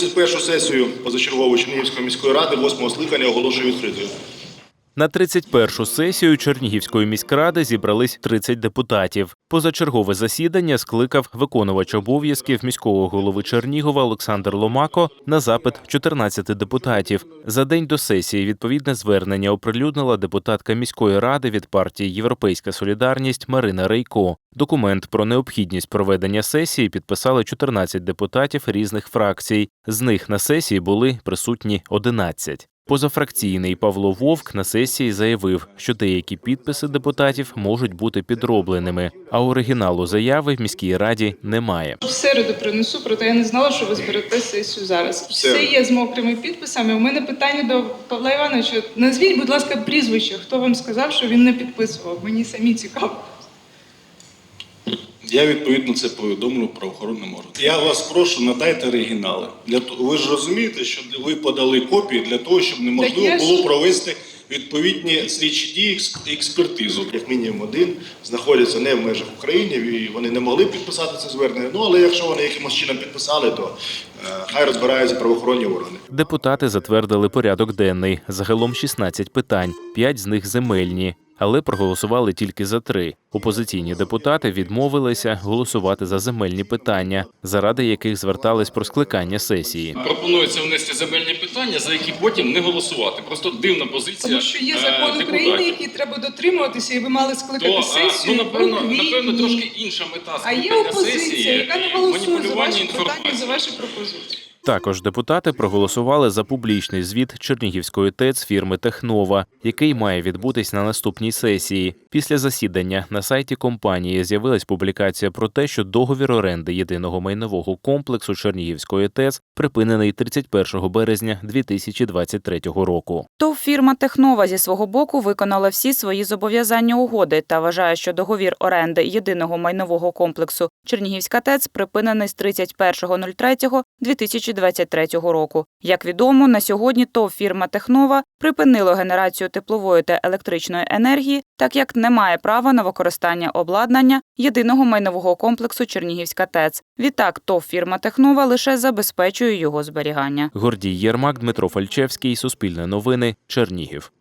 31 сесію позачергової Чернігівської міської ради 8 скликання оголошую відкритою. На 31-шу сесію Чернігівської міськради зібрались 30 депутатів. Позачергове засідання скликав виконувач обов'язків міського голови Чернігова Олександр Ломако на запит 14 депутатів. За день до сесії відповідне звернення оприлюднила депутатка міської ради від партії Європейська Солідарність Марина Рейко. Документ про необхідність проведення сесії підписали 14 депутатів різних фракцій. З них на сесії були присутні 11. Позафракційний Павло Вовк на сесії заявив, що деякі підписи депутатів можуть бути підробленими, а оригіналу заяви в міській раді немає. В середу принесу, проте я не знала, що ви зберете сесію зараз. Все є з мокрими підписами. У мене питання до Павла Івановича. Назвіть, будь ласка, прізвище. Хто вам сказав, що він не підписував? Мені самі цікаво. Я відповідно це повідомлю правоохоронним органам. Я вас прошу, надайте оригінали. Для того, ви ж розумієте, що ви подали копії для того, щоб неможливо було провести відповідні слідчі дії експертизу. Як мінімум один знаходяться не в межах України, і вони не могли підписати це звернення. Ну але якщо вони якимось чином підписали, то е, хай розбираються правоохоронні органи. Депутати затвердили порядок денний. Загалом 16 питань, 5 з них земельні. Але проголосували тільки за три. Опозиційні депутати відмовилися голосувати за земельні питання, заради яких звертались про скликання сесії. Пропонується внести земельні питання, за які потім не голосувати. Просто дивна позиція. Тому що є е, закон депутатів. України, який треба дотримуватися, і ви мали скликати То, сесію. ну, напевно, напевно, трошки інша мета А є опозиція, сесії яка не голосує за ваші питання, за ваші пропозиції. Також депутати проголосували за публічний звіт Чернігівської ТЕЦ фірми Технова, який має відбутись на наступній сесії. Після засідання на сайті компанії з'явилась публікація про те, що договір оренди єдиного майнового комплексу Чернігівської ТЕЦ припинений 31 березня 2023 року. ТОВ фірма Технова зі свого боку виконала всі свої зобов'язання угоди та вважає, що договір оренди єдиного майнового комплексу Чернігівська ТЕЦ припинений з 31.03.2023 року. Як відомо, на сьогодні ТОВ фірма Технова припинило генерацію теплової та електричної енергії, так як не має права на використання обладнання єдиного майнового комплексу Чернігівська ТЕЦ. Відтак, ТОВ фірма Технова лише забезпечує його зберігання. Гордій Єрмак, Дмитро Фальчевський, Суспільне новини, Чернігів.